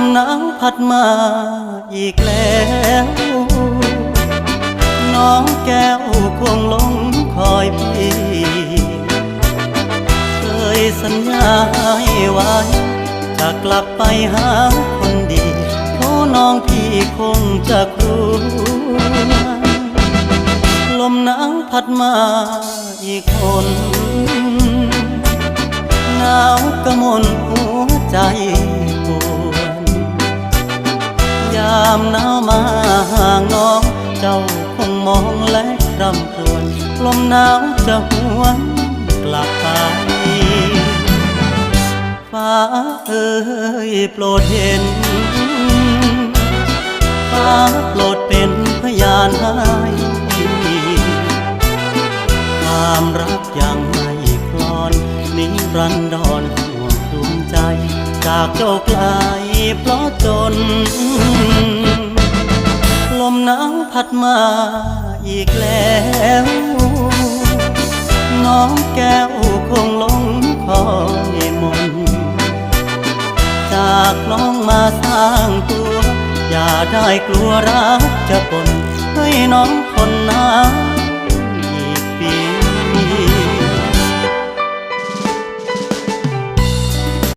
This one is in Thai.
มหนาวพัดมาอีกแล้ว น้องแก้วคงหลงคอยพี่ เคยสัญญาให้ไว้ จะกลับไปหาคนดีเพราะน้องพี่คงจะครวลมหนาวพัดมาอีกคนามหนาวมาห่างน้อง เจ้าคงมองและรำครวญลมหนาวจะหวนกลับไปฟ้าเอ้ยโปรดเห็นฟ้าโปรดเป็นพยานให้ความรักยังไม่คลอนนิรันดรห่วงดวงใจ จากเจ้าไกล เพราะจน ลมหนาวพัดมาอีกแล้ว น้องแก้วคงหลงคอยมน จากน้องมาสร้างตัว อย่าได้กลัวรักจะปนให้น้องพ